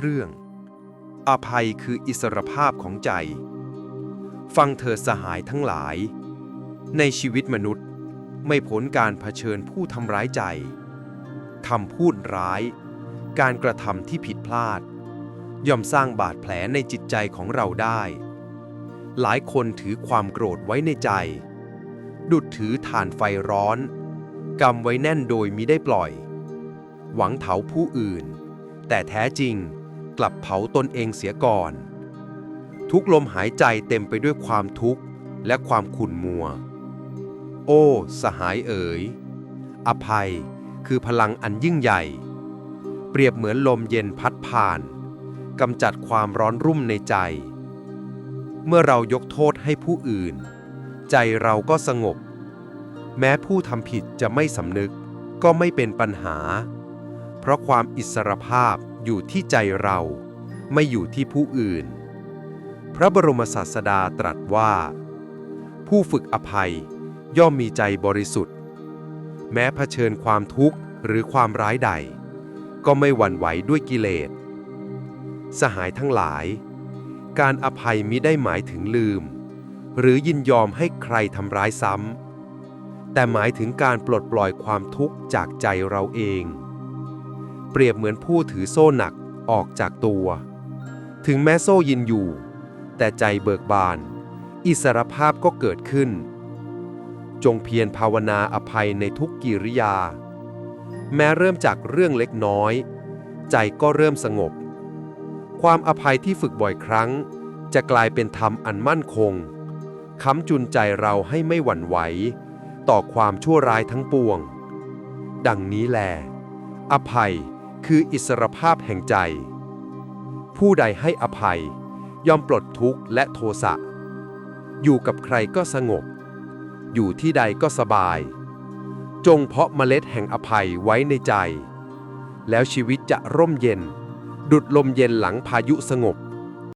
เรื่อง อภัยคืออิสรภาพของใจ ฟังเธอสหายทั้งหลาย ในชีวิตมนุษย์ไม่พ้นการเผชิญผู้ทำร้ายใจคำพูดร้าย การกระทำที่ผิดพลาด ย่อมสร้างบาดแผลในจิตใจของเราได้ หลายคนถือความโกรธไว้ในใจ ดุดถือถ่านไฟร้อนกำไว้แน่นโดยมิได้ปล่อย หวังเผาผู้อื่น แต่แท้จริง กลับเผาตนเองเสียก่อน ทุกลมหายใจเต็มไปด้วยความทุกข์และความขุ่นมัว โอ้ สหายเอ๋ย อภัยคือพลังอันยิ่งใหญ่ เปรียบเหมือนลมเย็นพัดผ่านกำจัดความร้อนรุ่มในใจ เมื่อเรายกโทษให้ผู้อื่น ใจเราก็สงบ แม้ผู้ทำผิดจะไม่สำนึกก็ไม่เป็นปัญหา เพราะความอิสรภาพ อยู่ที่ใจเรา ไม่อยู่ที่ผู้อื่น พระบรมศาสดาตรัสว่า ผู้ฝึกอภัยย่อมมีใจบริสุทธิ์ แม้เผชิญความทุกข์หรือความร้ายใด ก็ไม่หวั่นไหวด้วยกิเลส สหายทั้งหลาย การอภัยมิได้หมายถึงลืม หรือยินยอมให้ใครทำร้ายซ้ำแต่หมายถึงการปลดปล่อยความทุกข์จากใจเราเอง เปรียบเหมือนผู้ถือโซ่หนักออกจากตัว ถึงแม้โซ่ยินอยู่ แต่ใจเบิกบาน อิสรภาพก็เกิดขึ้น จงเพียรภาวนาอภัยในทุกกิริยา แม้เริ่มจากเรื่องเล็กน้อย ใจก็เริ่มสงบ ความอภัยที่ฝึกบ่อยครั้ง จะกลายเป็นธรรมอันมั่นคงค้ำจุนใจเราให้ไม่หวั่นไหว ต่อความชั่วร้ายทั้งปวง ดังนี้แล อภัย คืออิสรภาพแห่งใจ ผู้ใดให้อภัย ยอมปลดทุกข์และโทสะ อยู่กับใครก็สงบ อยู่ที่ใดก็สบาย จงเพาะเมล็ดแห่งอภัยไว้ในใจ แล้วชีวิตจะร่มเย็น ดุดลมเย็นหลังพายุสงบ